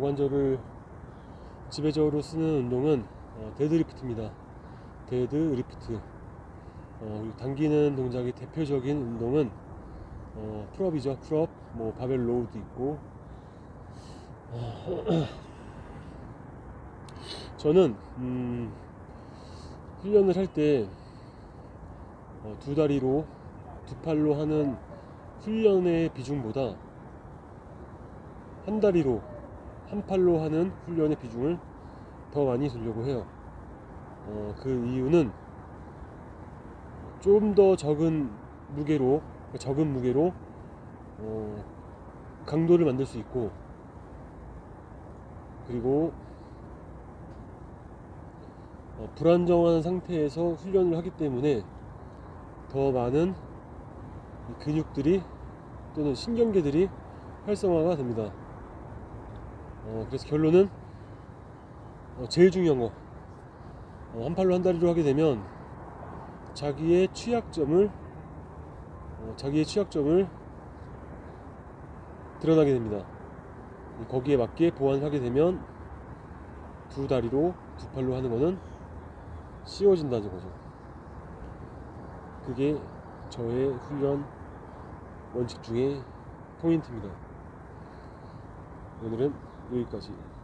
고관절을 지배적으로 쓰는 운동은 어, 데드리프트입니다. 데드리프트. 어, 당기는 동작의 대표적인 운동은 어, 풀업이죠. 풀업. 뭐 바벨 로우도 있고. 어, 저는 음, 훈련을 할때 어, 두 다리로 두 팔로 하는 훈련의 비중보다 한 다리로 한 팔로 하는 훈련의 비중을 더 많이 두려고 해요. 어, 그 이유는 좀 더 적은 무게로 적은 무게로 어, 강도를 만들 수 있고 그리고 어, 불안정한 상태에서 훈련을 하기 때문에 더 많은 이 근육들이 또는 신경계들이 활성화가 됩니다. 어, 그래서 결론은 어, 제일 중요한 거. 어, 한 팔로 한 다리로 하게 되면 자기의 취약점을 어, 자기의 취약점을 드러나게 됩니다. 거기에 맞게 보완을 하게 되면 두 다리로 두 팔로 하는 거는 쉬워진다는 거죠. 그게 저의 훈련 원칙 중에 포인트입니다. 오늘은 여기까지.